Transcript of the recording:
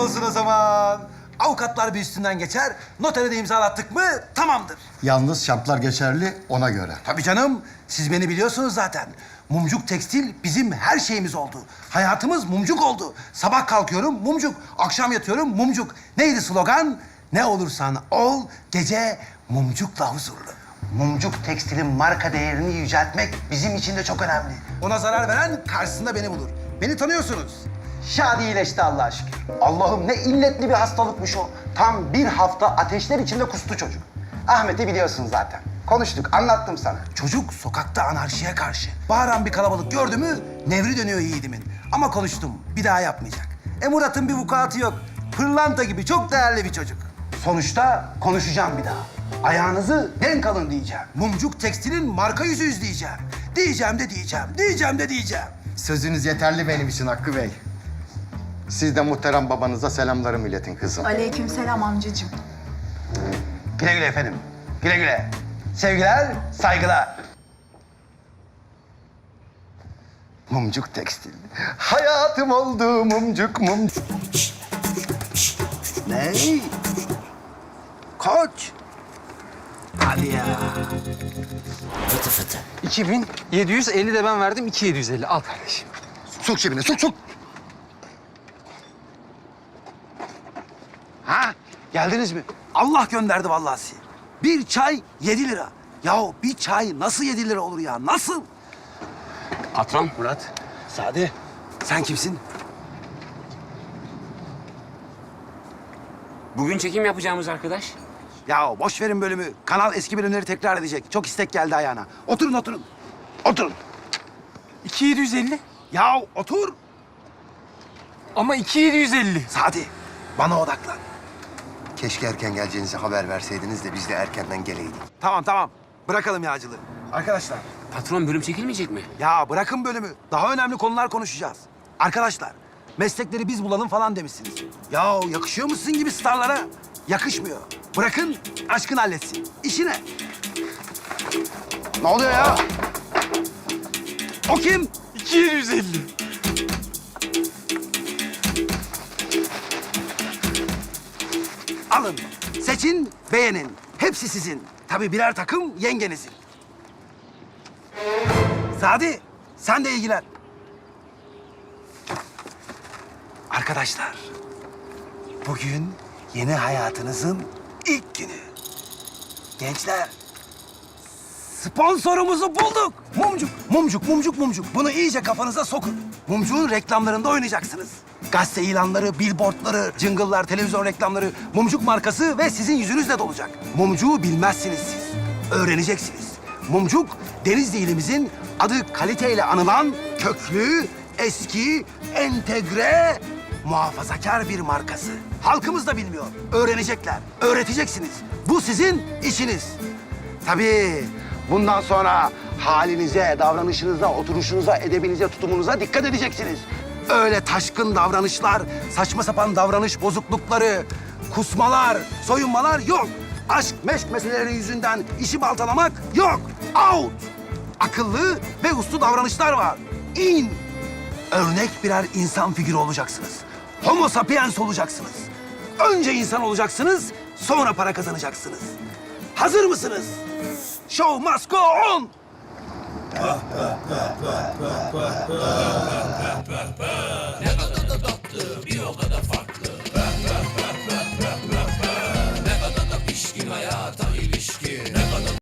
olsun o zaman. Avukatlar bir üstünden geçer, notere de imzalattık mı tamamdır. Yalnız şartlar geçerli ona göre. Tabii canım, siz beni biliyorsunuz zaten. Mumcuk Tekstil bizim her şeyimiz oldu. Hayatımız mumcuk oldu. Sabah kalkıyorum mumcuk, akşam yatıyorum mumcuk. Neydi slogan? Ne olursan ol, gece mumcukla huzurlu. Mumcuk Tekstil'in marka değerini yüceltmek bizim için de çok önemli. Ona zarar veren karşısında beni bulur. Beni tanıyorsunuz. Şadi iyileşti Allah'a şükür. Allah'ım ne illetli bir hastalıkmış o. Tam bir hafta ateşler içinde kustu çocuk. Ahmet'i biliyorsun zaten. Konuştuk, anlattım sana. Çocuk sokakta anarşiye karşı. Bağıran bir kalabalık gördü mü nevri dönüyor yiğidimin. Ama konuştum, bir daha yapmayacak. E Murat'ın bir vukuatı yok. Pırlanta gibi çok değerli bir çocuk. Sonuçta konuşacağım bir daha. Ayağınızı denk alın diyeceğim. Mumcuk Tekstil'in marka yüzüyüz diyeceğim. Diyeceğim de diyeceğim, diyeceğim de diyeceğim. Sözünüz yeterli benim için Hakkı Bey. Siz de muhterem babanıza selamlarımı iletin kızım. Aleykümselam amcacığım. Güle güle efendim. Güle güle. Sevgiler, saygılar. Mumcuk Tekstil. Hayatım oldu mumcuk mumcuk. Ne? Koç. Hadi ya. 2750 de ben verdim 2750 al kardeşim. Sok cebine, sok sok. Geldiniz mi? Allah gönderdi vallahi sizi. Bir çay yedi lira. Yahu bir çay nasıl yedi lira olur ya? Nasıl? Patron. Murat, Sade. Sen kimsin? Bugün çekim yapacağımız arkadaş. Ya boş verin bölümü. Kanal eski bölümleri tekrar edecek. Çok istek geldi ayağına. Oturun oturun. Oturun. 2750 Ya otur. ama 2750. Sadi bana odaklan. Keşke erken geleceğinizi haber verseydiniz de biz de erkenden geleydik. Tamam tamam. Bırakalım yağcılığı. Arkadaşlar Patron bölüm çekilmeyecek mi? ya bırakın bölümü. Daha önemli konular konuşacağız. Arkadaşlar meslekleri biz bulalım falan demişsiniz. Ya yakışıyor musun gibi starlara? Yakışmıyor. Bırakın aşkın halletsin. İşine. Ne oluyor ya? O kim? 2750. seçin, beğenin. Hepsi sizin. Tabii birer takım yengenizin. Sadi, sen de ilgilen. Arkadaşlar, bugün yeni hayatınızın ilk günü. Gençler, sponsorumuzu bulduk. Mumcuk, mumcuk, mumcuk, mumcuk. Bunu iyice kafanıza sokun. Mumcuğun reklamlarında oynayacaksınız. Gazete ilanları, billboardları, jingle'lar, televizyon reklamları, mumcuk markası ve sizin yüzünüzle dolacak. Mumcuğu bilmezsiniz siz. Öğreneceksiniz. Mumcuk, Denizli ilimizin adı kaliteyle anılan köklü, eski, entegre, muhafazakar bir markası. Halkımız da bilmiyor. Öğrenecekler, öğreteceksiniz. Bu sizin işiniz. Tabii bundan sonra halinize, davranışınıza, oturuşunuza, edebinize, tutumunuza dikkat edeceksiniz. Öyle taşkın davranışlar, saçma sapan davranış bozuklukları, kusmalar, soyunmalar yok. Aşk meşk meseleleri yüzünden işi baltalamak yok. Out. Akıllı ve uslu davranışlar var. In. Örnek birer insan figürü olacaksınız. Homo sapiens olacaksınız. Önce insan olacaksınız, sonra para kazanacaksınız. Hazır mısınız? Show must go on. Ne kadar da tatlı bir o kadar farklı